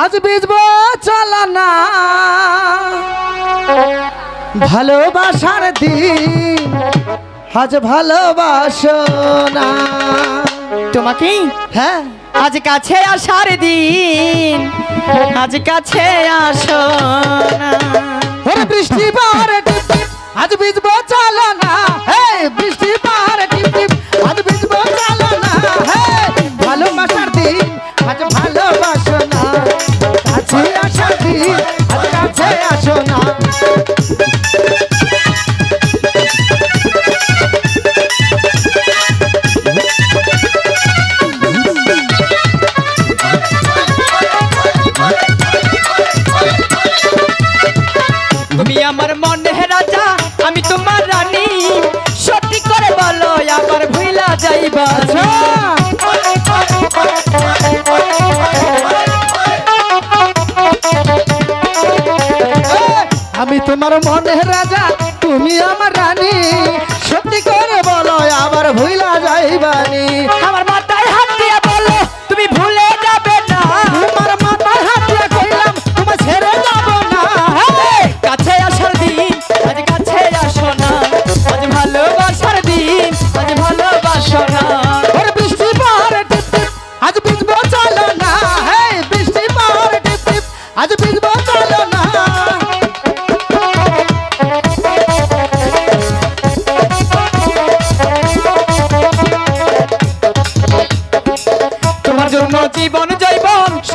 আজ বেচব চলো না ভালোবাসার দিন আজ ভালোবাসো না। তোমাকে হ্যাঁ। আজ কাছে আসার দিন, আজ কাছে আসো না। বৃষ্টি পাহাড়ে টিপ টিপ, আজ ভিজব চলো না হে বৃষ্টি পাহাড়ে টিপ টিপ, আজ ভিজব চলো না হে ভালোবাসার দিন, আজ ভালোবাসো না। কাছে আসার দিন, আজ কাছে আসো আমি তোমার মনের রাজা তুমি আমার রানী। সত্যি করে বলো আবার ভুলা যাইবানি।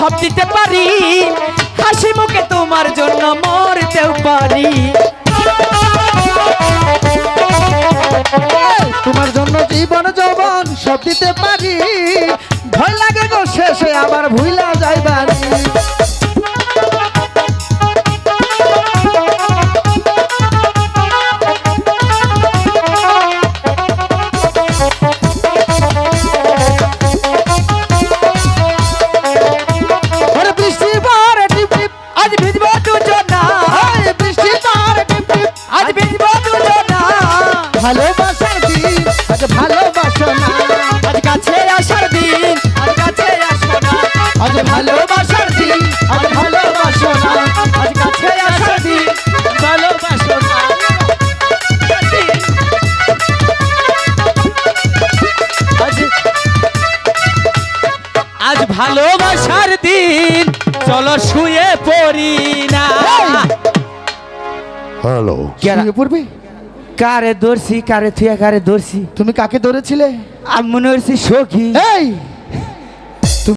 সব দিতে পারি। হাসি মুখে তোমার জন্য মরতেও পারি। তোমার জন্য জীবন যৌবন সব দিতে পারি। ভয় লাগে গো শেষে, আবার ভুইলা ভালোবাসার দিন আজ ভালোবাসো না। আজ কাছে আসার দিন আজ কাছে আসো না। আজ ভালোবাসার দিন আজ ভালোবাসো না। আজ কাছে আসার দিন ভালোবাসো না। আজ আজ ভালোবাসার দিন চলো শুয়ে পড়ি না। হ্যালো শুয়ে পড়বে? কারে ধরছি কারে থুয়া কারে ধরছি তুমি কাকে ধরেছিলে আমি মনে হয়েছি সখী। এই!